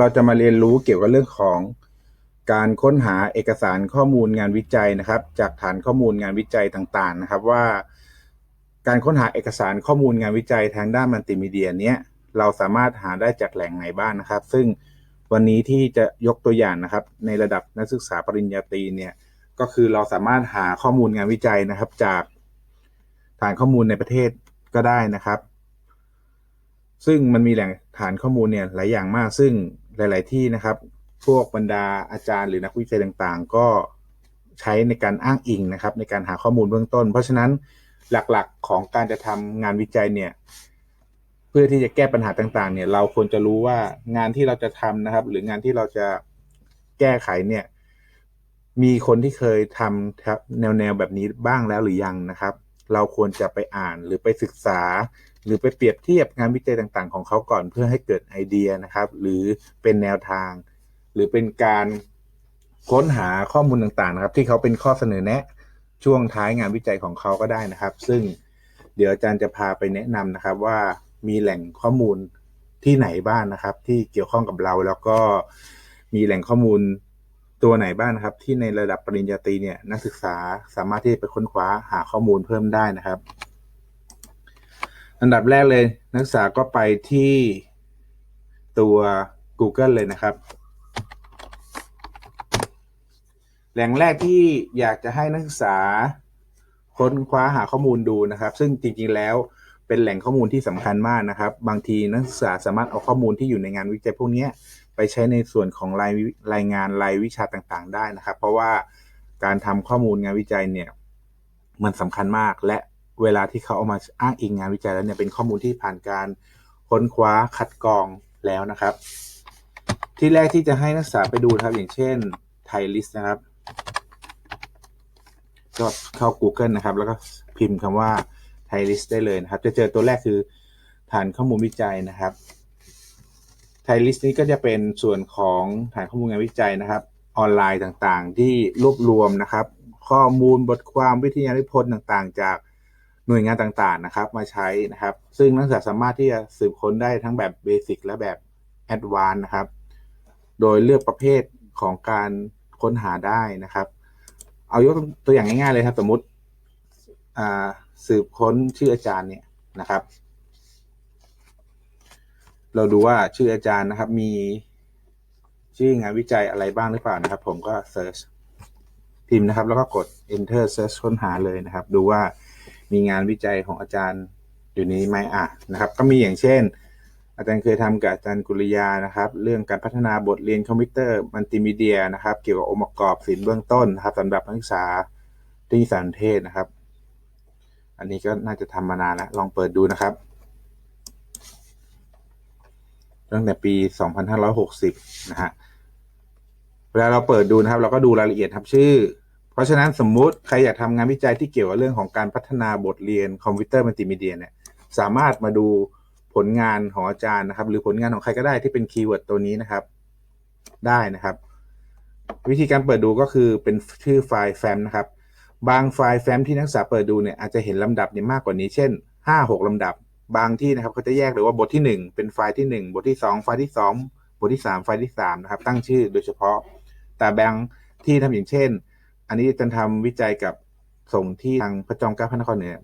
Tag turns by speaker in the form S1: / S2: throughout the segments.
S1: เราจะมาเรียนรู้เกี่ยวกับเรื่องของการค้นหาเอกสารข้อมูลงานวิจัยนะครับ จากฐานข้อมูลงานวิจัยต่างๆนะครับ ว่า การค้นหาเอกสารข้อมูลงานวิจัยทางด้านมัลติมีเดียเนี้ยเราสามารถหาได้จากแหล่งไหนบ้างนะครับ ซึ่งวันนี้ที่จะยกตัวอย่างนะครับ ในระดับนักศึกษาปริญญาตรีเนี่ยก็คือเราสามารถหาข้อมูลงานวิจัยนะครับจากฐานข้อมูลในประเทศก็ได้นะครับ ซึ่งมันมีแหล่งฐานข้อมูลเนี่ยหลายอย่างมาก ซึ่งหลาย ๆ ที่นะครับ พวกบรรดาอาจารย์หรือนักวิจัยต่างๆ ก็ใช้ในการอ้างอิงนะครับ ในการหาข้อมูลเบื้องต้น เพราะฉะนั้นหลักๆของการจะทำงานวิจัยเนี่ยเพื่อที่จะแก้ปัญหาต่างๆ เนี่ยเราควรจะรู้ว่างานที่เราจะทำนะครับ หรืองานที่เราจะแก้ไขเนี่ย มีคนที่เคยทำแนวแนวแบบนี้บ้างแล้วหรือยังนะครับ เราควรจะไปอ่านหรือไปศึกษา หรือไปเปรียบเทียบงานวิจัยต่างๆ ของเขาก่อนเพื่อให้เกิดไอเดียนะครับ หรือเป็นแนวทาง หรือเป็นการค้นหาข้อมูลต่างๆนะครับ ที่เขาเป็นข้อเสนอแนะ ช่วงท้ายงานวิจัยของเขาก็ได้นะครับ ซึ่งเดี๋ยวอาจารย์จะพาไปแนะนำนะครับว่ามีแหล่งข้อมูลที่ไหนบ้างนะครับ ที่เกี่ยวข้องกับเราแล้วก็มีแหล่งข้อมูลตัวไหนบ้างนะครับ ที่ในระดับปริญญาตรีเนี่ยนักศึกษาสามารถที่จะไปค้นคว้าหาข้อมูลเพิ่มได้นะครับ อันดับแรกเลย นักศึกษาก็ไปที่ตัว Google เลยนะครับ แหล่งแรกที่อยากจะให้นักศึกษาค้นคว้าหาข้อมูลดูนะครับ ซึ่งจริงๆแล้วเป็นแหล่งข้อมูลที่สำคัญมากนะครับ บางทีนักศึกษาสามารถเอาข้อมูลที่อยู่ในงานวิจัยพวกนี้ไปใช้ในส่วนของรายรายงานรายวิชาต่างๆ ได้นะครับ เพราะว่าการทำข้อมูลงานวิจัยเนี่ยมันสำคัญมากและ เวลาที่เขาเอามาอ้างอิงงานวิจัยแล้วเนี่ยเป็นข้อมูลที่ผ่านการค้นคว้าคัดกรองแล้วนะครับ ที่แรกที่จะให้นักศึกษาไปดูครับอย่างเช่นไทยลิสต์นะครับก็เข้า Google นะครับ แล้วก็พิมพ์คำว่าไทยลิสต์ได้เลยนะครับ จะเจอตัวแรกคือฐานข้อมูลวิจัยนะครับไทยลิสต์นี้ก็จะเป็นส่วนของฐานข้อมูลงานวิจัยนะครับ ออนไลน์ต่างๆ ที่รวบรวมนะครับ ข้อมูลบทความวิทยานิพนธ์ต่างๆ จาก หน่วยงานต่างๆนะครับมาใช้นะครับ ซึ่งนักศึกษาสามารถที่จะสืบค้นได้ทั้งแบบเบสิกและแบบแอดวานนะครับ โดยเลือกประเภทของการค้นหาได้นะครับ เอายกตัวอย่างง่ายๆเลยครับ สมมติสืบค้นชื่ออาจารย์เนี่ยนะครับ เราดูว่าชื่ออาจารย์นะครับมีชื่องานวิจัยอะไรบ้างหรือเปล่านะครับ ผมก็ search พิมพ์นะครับ แล้วก็กด enter search ค้นหาเลยนะครับ ดูว่า มีงานวิจัยของอาจารย์อยู่นี้ไหมอะนะครับ ก็มีอย่างเช่น อาจารย์เคยทำกับอาจารย์กุลยานะครับ เรื่องการพัฒนาบทเรียนคอมพิวเตอร์มัลติมีเดียนะครับ เกี่ยวกับองค์ประกอบศิลป์เบื้องต้นนะครับสำหรับนักศึกษาที่สารเทศนะครับ อันนี้ก็น่าจะทำมานานแล้วลองเปิดดูนะครับตั้งแต่ปี 2560 นะฮะ เวลาเราเปิดดูนะครับ เราก็ดูรายละเอียดครับชื่อ ราะฉะนั้นสมมุติใครอยากทำงานวิจัยที่เกี่ยวกับเรื่องของการพัฒนาบทเรียนคอมพิวเตอร์มัลติมีเดียเนี่ยสามารถมาดูผลงานของอาจารย์นะครับ หรือผลงานของใครก็ได้ที่เป็นคีย์เวิร์ดตัวนี้นะครับ ได้นะครับ วิธีการเปิดดูก็คือเป็นชื่อไฟล์แฟ้มนะครับ บางไฟล์แฟ้มที่นักศึกษาเปิดดูเนี่ยอาจจะเห็นลำดับเนี่ยมากกว่านี้ เช่น 5 6ลำดับ บางที่นะครับเขาจะแยกเลยว่าบทที่ 1 เป็นไฟล์ที่ 1 บทที่ 2 ไฟล์ที่ 2 บทที่ 3 ไฟล์ที่3นะครับตั้งชื่อโดยเฉพาะ แต่บางที่ทำอย่างเช่น อันนี้จะทำวิจัยกับส่งที่ทางพระจอมเกล้าพระนครเหนือ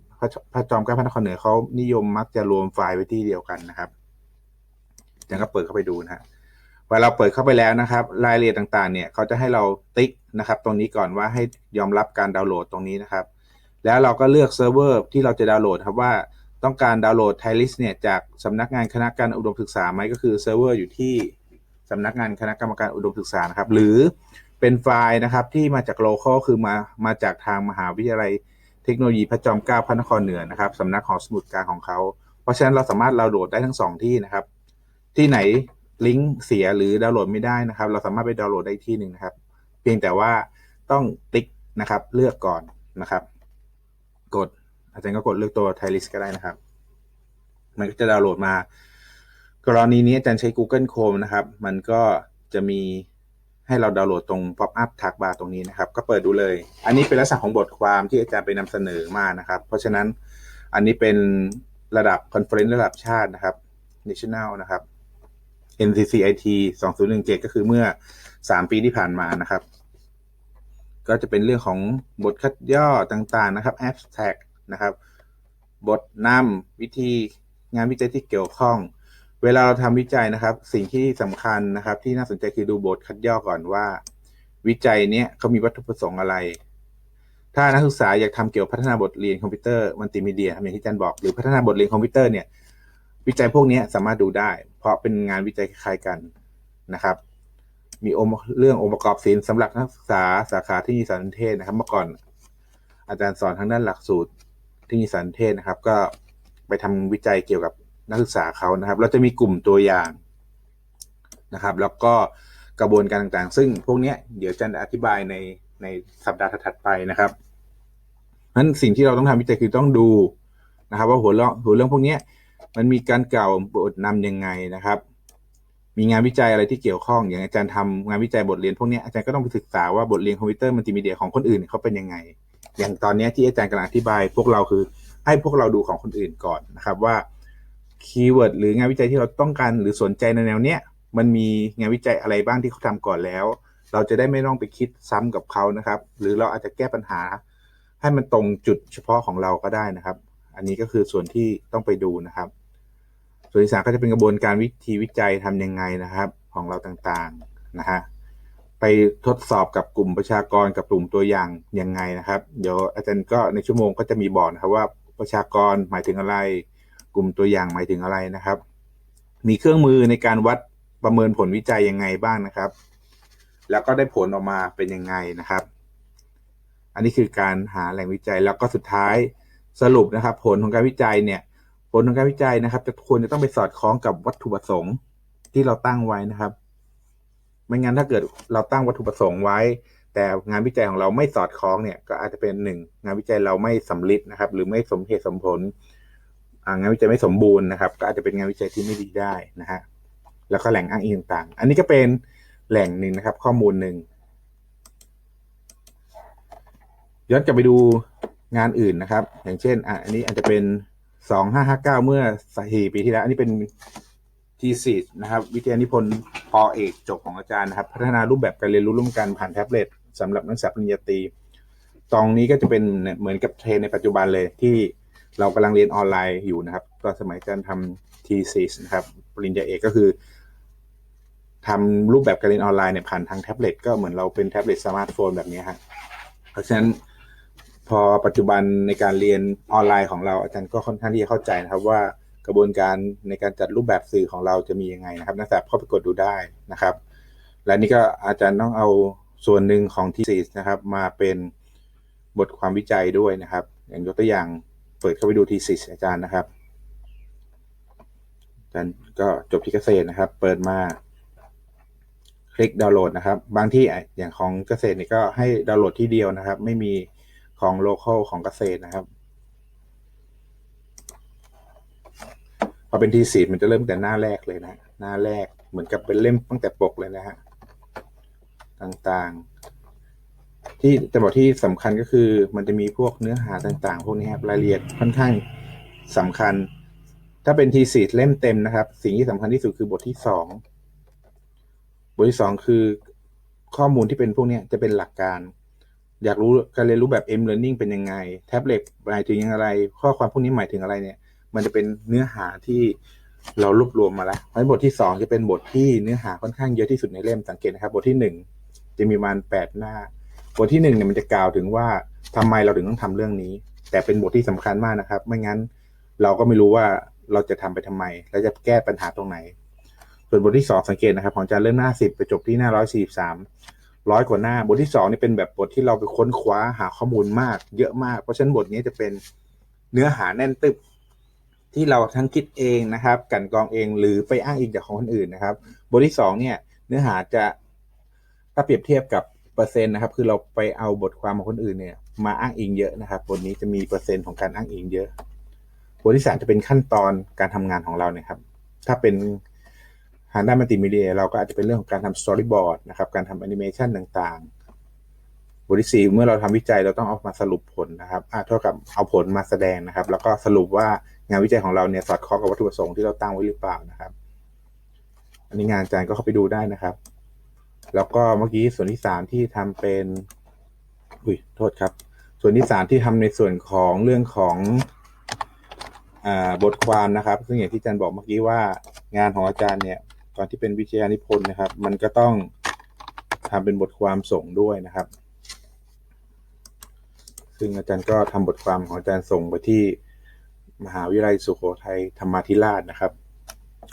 S1: พระจอมเกล้าพระนครเหนือเขานิยมมักจะรวมไฟล์ไว้ที่เดียวกันนะครับอย่างก็เปิดเข้าไปดูนะฮะพอเราเปิดเข้าไปแล้วนะครับ รายละเอียดต่างๆ เนี่ยเขาจะให้เราติ๊กนะครับ ตรงนี้ก่อนว่าให้ยอมรับการดาวน์โหลดตรงนี้นะครับ แล้วเราก็เลือกเซิร์ฟเวอร์ที่เราจะดาวน์โหลดครับว่าต้องการดาวน์โหลดไทลิสเนี่ยจากสำนักงานคณะการอุดมศึกษาไหมก็คือเซิร์ฟเวอร์อยู่ที่สำนักงานคณะกรรมการอุดมศึกษานะครับ หรือ เป็นไฟล์นะครับที่มาจากโลเคอลคือมามาจากทางมหาวิทยาลัยเทคโนโลยีพระจอมเกล้าพระนครเหนือนะครับสำนักขอสมุดกลางของเขา เพราะฉะนั้นเราสามารถดาวน์โหลดได้ทั้งสองที่นะครับ ที่ไหนลิงก์เสียหรือดาวน์โหลดไม่ได้นะครับ เราสามารถไปดาวน์โหลดได้ที่หนึ่งนะครับ เพียงแต่ว่าต้องติ๊กนะครับ เลือกก่อนนะครับ กด อาจารย์ก็กดเลือกตัวไทลิสก็ได้นะครับ มันก็จะดาวน์โหลดมา กรณีนี้อาจารย์ใช้ Google Chrome นะครับ มันก็จะมี ให้เราดาวน์โหลดตรง pop up ทักบาร์ตรงนี้นะครับ ก็เปิดดูเลย อันนี้เป็นลักษณะของบทความที่อาจารย์ไปนำเสนอมานะครับ เพราะฉะนั้นอันนี้เป็นระดับคอนเฟอเรนซ์ระดับชาตินะครับ national นะครับ NCCIT 2017 ก็คือเมื่อ 3 ปีที่ผ่านมานะครับ ก็จะเป็นเรื่องของบทคัดย่อต่างๆนะครับ abstract นะครับ บทนำวิธีงานวิจัยที่เกี่ยวข้อง เวลาเราทำวิจัยนะครับ สิ่งที่สำคัญนะครับ ที่น่าสนใจคือดูบทคัดย่อก่อนว่า วิจัยเนี้ยเขามีวัตถุประสงค์อะไร ถ้านักศึกษาอยากทำเกี่ยวกับพัฒนาบทเรียนคอมพิวเตอร์มัลติมีเดียอย่างที่อาจารย์บอกหรือพัฒนาบทเรียนคอมพิวเตอร์เนี่ยวิจัยพวกนี้สามารถดูได้ เพราะเป็นงานวิจัยคล้ายกันนะครับ มีองค์เรื่ององค์ประกอบศิลป์สำหรับนักศึกษาสาขาที่มีสารเทศนะครับ เมื่อก่อนอาจารย์สอนทางด้านหลักสูตรที่มีสารเทศนะครับ ก็ไปทำวิจัยเกี่ยวกับ นักศึกษาเขานะครับ เราจะมีกลุ่มตัวอย่างนะครับ แล้วก็กระบวนการต่างๆ ซึ่งพวกนี้เดี๋ยวอาจะอธิบายในในสัปดาห์ถัดไปนะครับนั้นสิ่งที่เราต้องทำวิจัยคือต้องดูนะครับ ว่าหัวเรื่องหัวเรื่องพวกนี้มันมีการกล่าวบทนำยังไงนะครับ มีงานวิจัยอะไรที่เกี่ยวข้อง อย่างอาจารย์ทำงานวิจัยบทเรียนพวกนี้อาจารย์ก็ต้องไปศึกษาว่าบทเรียนคอมพิวเตอร์มัลติมีเดียของคนอื่นเขาเป็นยังไง อย่างตอนนี้ที่อาจารย์กำลังอธิบาย พวกเราคือให้พวกเราดูของคนอื่นก่อนนะครับว่า คีย์เวิร์ดหรืองานวิจัยที่เราต้องการหรือสนใจในแนวเนี้ยมันมีงานวิจัยอะไรบ้างที่เขาทำก่อนแล้ว เราจะได้ไม่ต้องไปคิดซ้ำกับเขานะครับ หรือเราอาจจะแก้ปัญหา ให้มันตรงจุดเฉพาะของเราก็ได้นะครับ อันนี้ก็คือส่วนที่ต้องไปดูนะครับ ส่วนที่สามก็จะเป็นกระบวนการวิธีวิจัยทำยังไงนะครับ ของเราต่างๆนะฮะไปทดสอบกับกลุ่มประชากรกับกลุ่มตัวอย่างยังไงนะครับ เดี๋ยวอาจารย์ก็ในชั่วโมงก็จะมีบอกนะครับว่าประชากรหมายถึงอะไร กลุ่มตัวอย่างหมายถึงอะไรนะครับ มีเครื่องมือในการวัดประเมินผลวิจัยยังไงบ้างนะครับ แล้วก็ได้ผลออกมาเป็นยังไงนะครับ อันนี้คือการหาแหล่งวิจัยแล้วก็สุดท้ายสรุปนะครับ ผลของการวิจัยเนี่ย ผลของการวิจัยนะครับ จะควรจะต้องไปสอดคล้องกับวัตถุประสงค์ที่เราตั้งไว้นะครับ ไม่งั้นถ้าเกิดเราตั้งวัตถุประสงค์ไว้ แต่งานวิจัยของเราไม่สอดคล้องเนี่ย ก็อาจจะเป็นหนึ่งงานวิจัยเราไม่สำลิดนะครับ หรือไม่สมเหตุสมผล งานวิจัยไม่สมบูรณ์นะครับ ก็อาจจะเป็นงานวิจัยที่ไม่ดีได้นะฮะแล้วก็แหล่งอ้างอิงต่างๆ อันนี้ก็เป็นแหล่งหนึ่งนะครับ ข้อมูลหนึ่งย้อนกลับไปดูงานอื่นนะครับ อย่างเช่นอะอันนี้อาจจะเป็นสองห้าห้าเก้าเมื่อสี่ปีที่แล้ว อันนี้เป็นทีสินะครับ วิทยานิพนธ์ปอเอกจบของอาจารย์นะครับ พัฒนารูปแบบการเรียนรู้ร่วมกันผ่านแท็บเล็ตสำหรับนักศึกษาปริญญาตรีตรงนี้ก็จะเป็นเหมือนกับเทรนในปัจจุบันเลยที่ เรากำลังเรียนออนไลน์อยู่นะครับตอนสมัยอาจารย์ทำทีสินะครับปริญญาเอกก็คือทำรูปแบบการเรียนออนไลน์เนี่ยผ่านทางแท็บเล็ตก็เหมือนเราเป็นแท็บเล็ตสมาร์ทโฟนแบบนี้ครับเพราะฉะนั้นพอปัจจุบันในการเรียนออนไลน์ของเราอาจารย์ก็ค่อนข้างที่จะเข้าใจนะครับว่ากระบวนการในการจัดรูปแบบสื่อของเราจะมียังไงนะครับนักศึกษาเข้าไปกดดูได้นะครับ และนี่ก็อาจารย์ต้องเอาส่วนหนึ่งของทีซีนะครับ มาเป็นบทความวิจัยด้วยนะครับ อย่างยกตัวอย่าง ปิดเข้าไปดูทีซีอาจารย์นะครับอาจารย์ก็จบที่เกษตรนะครับ เปิดมา คลิกดาวน์โหลดนะครับ บางที่อย่างของเกษตรนี่ก็ให้ดาวน์โหลดที่เดียวนะครับ ไม่มีของโลเคอลของเกษตรนะครับพอเป็นทีสีมันจะเริ่มแต่หน้าแรกเลยนะ หน้าแรกเหมือนกับเป็นเล่มตั้งแต่ปกเลยนะฮะต่างๆ ที่แต่บอกที่สำคัญก็คือมันจะมีพวกเนื้อหาต่างๆ พวกนี้ครับรายละเอียดค่อนข้างสำคัญ ถ้าเป็นทีสีเล่มเต็มนะครับ สิ่งที่สำคัญที่สุดคือบทที่สองบทที่สองคือข้อมูลที่เป็นพวกนี้จะเป็นหลักการ อยากรู้การเรียนรู้แบบ M learning เป็นยังไง แท็บเล็ตหมายถึงยังไงข้อความพวกนี้หมายถึงอะไรเนี่ย มันจะเป็นเนื้อหาที่เรารวบรวมมาแล้วเพราะบทที่สองจะเป็นบทที่เนื้อหาค่อนข้างเยอะที่สุดในเล่มสังเกตนะครับ บทที่หนึ่งจะมีประมาณแปดหน้า บทที่หนึ่งเนี่ยมันจะกล่าวถึงว่าทำไมเราถึงต้องทำเรื่องนี้ แต่เป็นบทที่สำคัญมากนะครับ ไม่งั้นเราก็ไม่รู้ว่าเราจะทำไปทำไม และจะแก้ปัญหาตรงไหน ส่วนบทที่สองสังเกตนะครับ ของอาจารย์เริ่มหน้าสิบไปจบที่หน้าร้อยสี่สามร้อยกว่าหน้า บทที่สองนี่เป็นแบบบทที่เราไปค้นคว้าหาข้อมูลมาก เยอะมาก เพราะฉะนั้นบทนี้จะเป็นเนื้อหาแน่นตึบที่เราทั้งคิดเองนะครับ กันกรองเองหรือไปอ้างอิงจากของคนอื่นนะครับ บทที่สองเนี่ย เนื้อหาจะถ้าเปรียบเทียบกับ เปอร์เซ็นต์นะครับ คือเราไปเอาบทความของคนอื่นเนี่ย มาอ้างอิงเยอะนะครับ บทนี้จะมีเปอร์เซ็นต์ของการอ้างอิงเยอะ บทที่สามจะเป็นขั้นตอนการทำงานของเราเนี่ยครับ ถ้าเป็นทางด้านมัลติมีเดีย เราก็อาจจะเป็นเรื่องของการทำสตอรี่บอร์ดนะครับ การทำแอนิเมชันต่างๆ บทที่สี่เมื่อเราทำวิจัยเราต้องเอามาสรุปผลนะครับเท่ากับเอาผลมาแสดงนะครับ แล้วก็สรุปว่างานวิจัยของเราเนี่ยสอดคล้องกับวัตถุประสงค์ที่เราตั้งไว้หรือเปล่านะครับ อันนี้งานอาจารย์ก็เข้าไปดูได้นะครับ แล้วก็เมื่อกี้ส่วนที่สามที่ทำเป็น อุ้ยโทษครับ ส่วนที่สามที่ทำในส่วนของเรื่องของอบทความนะครับ ซึ่งอย่างที่อาจารย์บอกเมื่อกี้ว่างานของอาจารย์เนี่ย ตอนที่เป็นวิทยานิพนธ์นะครับ มันก็ต้องทำเป็นบทความส่งด้วยนะครับ ซึ่งอาจารย์ก็ทำบทความของอาจารย์ส่งไปที่มหาวิทยาลัยสุโขทัยธรรมาธิราชนะครับ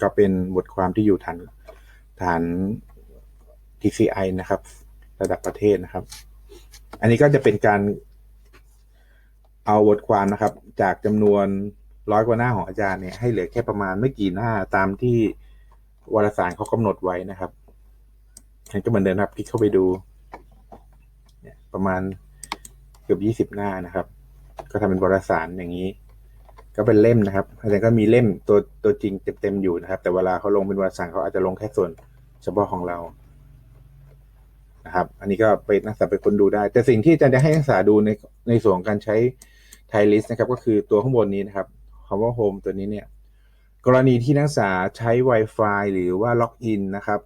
S1: ก็เป็นบทความที่อยู่ฐานฐาน TCI นะครับ ระดับประเทศนะครับ อันนี้ก็จะเป็นการเอาบทความนะครับ จากจำนวนร้อยกว่าหน้าของอาจารย์เนี่ยให้เหลือแค่ประมาณไม่กี่หน้าตามที่วารสารเขากำหนดไว้นะครับฉันก็เหมือนเดิมครับคลิกเข้าไปดูประมาณเกือบยี่สิบหน้านะครับ ก็ทำเป็นวารสารอย่างนี้ ก็เป็นเล่มนะครับอาจารย์ก็มีเล่มตัวตัวจริงเต็มๆอยู่นะครับ แต่เวลาเขาลงเป็นวารสารเขาอาจจะลงแค่ส่วนเฉพาะของเรา นะครับ อันนี้ก็ไปนักศึกษาไปคนดูได้ แต่สิ่งที่อาจารย์จะให้นักศึกษาดูในในส่วนของการใช้ไทลิสนะครับ ก็คือตัวข้างบนนี้นะครับคำว่า Home ตัวนี้เนี่ย กรณีที่นักศึกษาใช้ Wi-Fi หรือว่าล็อกอินนะครับ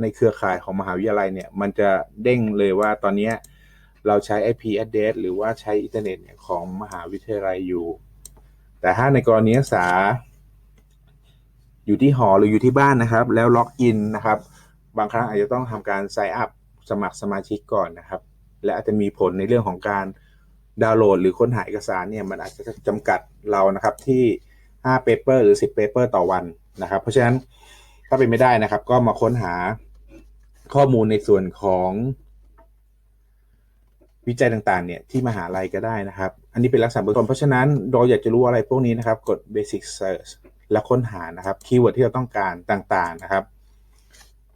S1: ในเครือข่ายของมหาวิทยาลัยเนี่ย มันจะเด้งเลยว่าตอนนี้เราใช้ IP address หรือว่าใช้อินเทอร์เน็ตเนี่ยของมหาวิทยาลัยอยู่ แต่ถ้าในกรณีนักศึกษาอยู่ที่หอหรืออยู่ที่บ้านนะครับ แล้วล็อกอินนะครับ บางครั้งอาจจะต้องทำการ sign up สมัครสมาชิกก่อนนะครับ และอาจจะมีผลในเรื่องของการดาวน์โหลด หรือค้นหาเอกสารเนี่ยมันอาจจะจำกัดเรานะครับที่5 paper หรือ 10 paper ต่อวันนะครับ เพราะฉะนั้นถ้าเป็นไม่ได้นะครับ ก็มาค้นหาข้อมูลในส่วนของวิจัยต่างๆ เนี่ยที่มหาลัยก็ได้นะครับ อันนี้เป็นลักษณะเบื้องต้นเพราะฉะนั้นเราอยากจะรู้อะไรพวกนี้นะครับ กด basic search แล้วค้นหานะครับคีย์เวิร์ดที่เราต้องการต่างๆนะครับ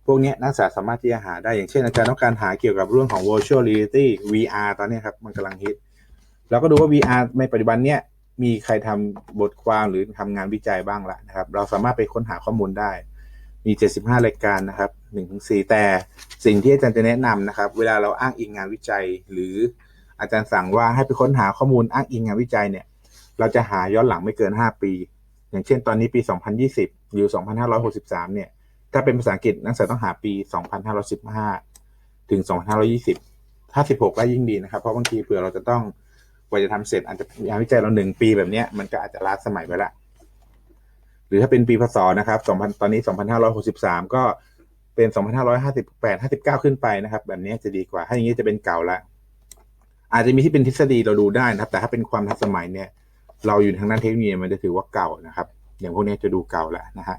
S1: พวกนี้นักศึกษาสามารถที่จะหาได้อย่างเช่นอาจารย์ต้องการหาเกี่ยวกับเรื่องของ virtual reality VR ตอนนี้ครับ มันกำลังฮิตเราก็ดูว่า VR ในปัจจุบันเนี้ยมีใครทำบทความหรือทำงานวิจัยบ้างละนะครับ เราสามารถไปค้นหาข้อมูลได้ มี 75 รายการนะครับ1-4 แต่สิ่งที่อาจารย์จะแนะนำนะครับ เวลาเราอ้างอิงงานวิจัย หรืออาจารย์สั่งว่าให้ไปค้นหาข้อมูลอ้างอิงงานวิจัยเนี่ย เราจะหาย้อนหลังไม่เกิน 5 ปี อย่างเช่น ตอนนี้ปี 2020 หรือ 2563 เนี่ย ถ้าเป็นภาษาอังกฤษนักศึกษาต้องหาปี 2515 ถึง 2520 ถ้า 16 ก็ยิ่งดีนะครับ เพราะบางทีเผื่อเราจะต้องกว่าจะทำเสร็จอาจจะงานวิจัยเราหนึ่งปีแบบเนี้ยมันก็อาจจะล้าสมัยไปละ หรือถ้าเป็นปีพศนะครับ2000ตอนนี้ 2563 ก็เป็น 2558 59 ขึ้นไปนะครับ แบบนี้จะดีกว่า ถ้าอย่างนี้จะเป็นเก่าละ อาจจะมีที่เป็นทฤษฎีเราดูได้นะครับ แต่ถ้าเป็นความทันสมัยเนี่ย เราอยู่ทางด้านเทคโนโลยีมันจะถือว่าเก่านะครับ อย่างพวกนี้จะดูเก่าแล้วนะฮะ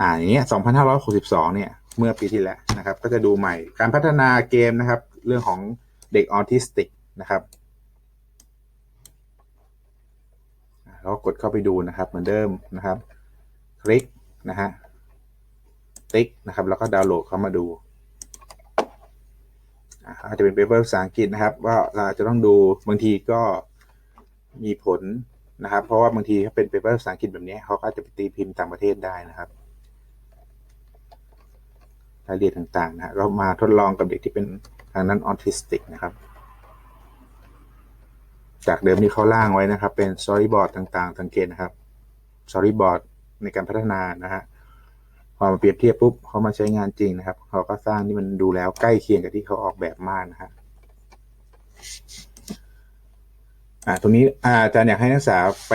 S1: อ่าอย่างเงี้ย2562 เนี่ย เมื่อปีที่แล้วนะครับ ก็จะดูใหม่ การพัฒนาเกมนะครับ เรื่องของเด็กออทิสติกนะครับแล้วกดเข้าไปดูนะครับ เหมือนเดิมนะครับ คลิกนะฮะ ติ๊กนะครับ แล้วก็ดาวน์โหลดเข้ามาดูอาจจะเป็นเปเปอร์ภาษาอังกฤษนะครับ ว่าเราจะต้องดูบางทีก็มีผลนะครับ เพราะว่าบางทีถ้าเป็นเปเปอร์ภาษาอังกฤษแบบนี้เขาก็จะไปตีพิมพ์ต่างประเทศได้นะครับ รายละเอียดต่างๆนะเรามาทดลองกับเด็กที่เป็นทางนั้นออทิสติกนะครับ จากเดิมที่เขาล่างไว้นะครับ เป็น storyboard ต่างๆ สังเกตนะครับ storyboard ในการพัฒนานะฮะพอมาเปรียบเทียบปุ๊บเขามาใช้งานจริงนะครับ เขาก็สร้างที่มันดูแล้วใกล้เคียงกับที่เขาออกแบบมากนะฮะอ่าตรงนี้อาจารย์อยากให้นักศึกษาไป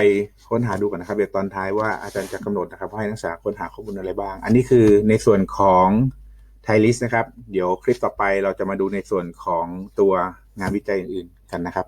S1: ค้นหาดูก่อนนะครับเดี๋ยวตอนท้ายว่าอาจารย์จะกำหนดนะครับว่าให้นักศึกษาค้นหาข้อมูลอะไรบ้าง อันนี้คือในส่วนของ ไทลิสนะครับ เดี๋ยวคลิปต่อไปเราจะมาดูในส่วนของตัวงานวิจัยอื่นๆกันนะครับ